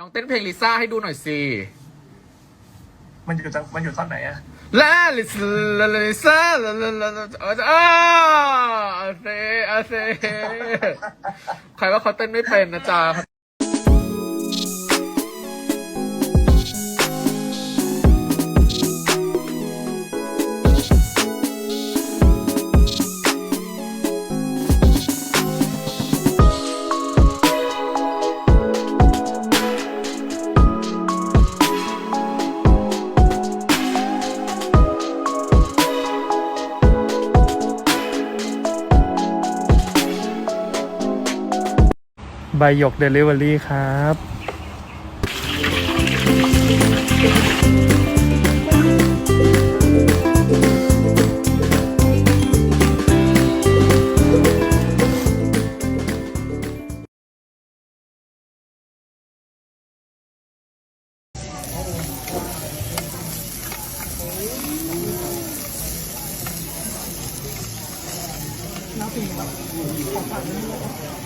ลองเต้นเพลงลิซ่าให้ดูหน่อยสิ มันอยู่จังมันอยู่ท่อนไหนอะลาลิซลาลิซ่าลาลาลาลาอ้าอาเซอาเซใครว่าเขาเต้นไม่เป็นนะจ๊ะ ใบหยกเดลิเวอรี่ครับน้ำสีแบบของฝากนี่